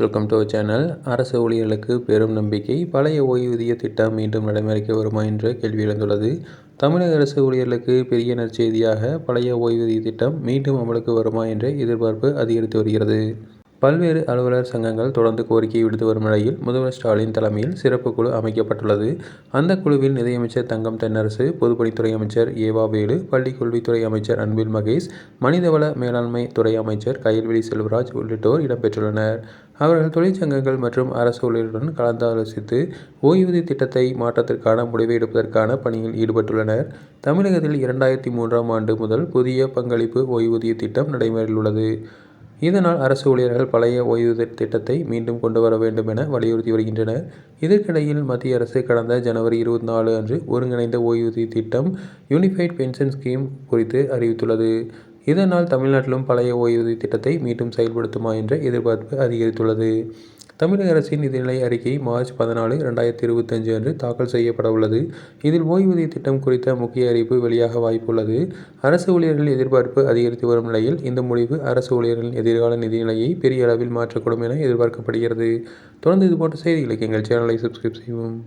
Welcome to channel அரசு ஊழியர்களுக்கு பெரும் நம்பிக்கை. பழைய ஓய்வூதிய திட்டம் மீண்டும் நடைமுறைக்கு வருமா என்ற கேள்வி எழுந்துள்ளது. தமிழக அரசு ஊழியர்களுக்கு பெரிய நற்செய்தியாக பழைய ஓய்வூதிய திட்டம் மீண்டும் அமலுக்கு வருமா என்ற எதிர்பார்ப்பு அதிகரித்து வருகிறது. பல்வேறு அலுவலர் சங்கங்கள் தொடர்ந்து கோரிக்கை விடுத்து வரும் நிலையில் முதல்வர் ஸ்டாலின் தலைமையில் சிறப்பு குழு அமைக்கப்பட்டுள்ளது. அந்த குழுவில் நிதியமைச்சர் தங்கம் தென்னரசு பொதுப்பணித்துறை அமைச்சர் ஏவா வேலு பள்ளிக் கல்வித்துறை அமைச்சர் அன்பில் மகேஷ் மனிதவள மேலாண்மை துறை அமைச்சர் கயல்விழி செல்வராஜ் உள்ளிட்டோர் இடம்பெற்றுள்ளனர். அவர்கள் தொழிற்சங்கங்கள் மற்றும் அரசு ஊழியர்களுடன் கலந்தாலோசித்து ஓய்வூதிய திட்டத்தை மாற்றத்திற்கான முடிவை எடுப்பதற்கான பணியில் ஈடுபட்டுள்ளனர். தமிழகத்தில் இரண்டாயிரத்தி மூன்றாம் ஆண்டு முதல் புதிய பங்களிப்பு ஓய்வூதிய திட்டம் நடைமுறையில் உள்ளது. இதனால் அரசு ஊழியர்கள் பழைய ஓய்வூதிய திட்டத்தை மீண்டும் கொண்டு வர வேண்டும் என வலியுறுத்தி வருகின்றனர். இதற்கிடையில் மத்திய அரசு கடந்த ஜனவரி இருபத்தி நாலு அன்று ஒருங்கிணைந்த ஓய்வூதிய திட்டம் யூனிஃபைட் பென்ஷன் ஸ்கீம் குறித்து அறிவித்துள்ளது. இதனால் தமிழ்நாட்டிலும் பழைய ஓய்வூதிய திட்டத்தை மீண்டும் செயல்படுத்துமா என்ற எதிர்பார்ப்பு அதிகரித்துள்ளது. தமிழக அரசின் நிதிநிலை அறிக்கை மார்ச் பதினாலு ரெண்டாயிரத்தி இருபத்தஞ்சு அன்று தாக்கல் செய்யப்பட உள்ளது. இதில் ஓய்வூதிய திட்டம் குறித்த முக்கிய அறிவிப்பு வெளியாக வாய்ப்புள்ளது. அரசு ஊழியர்கள் எதிர்பார்ப்பு அதிகரித்து வரும் நிலையில் இந்த முடிவு அரசு ஊழியர்களின் எதிர்கால நிதிநிலையை பெரிய அளவில் மாற்றக்கூடும் என எதிர்பார்க்கப்படுகிறது. தொடர்ந்து இதுபோன்ற செய்திகளுக்கு எங்கள் சேனலை சப்ஸ்கிரைப் செய்வோம்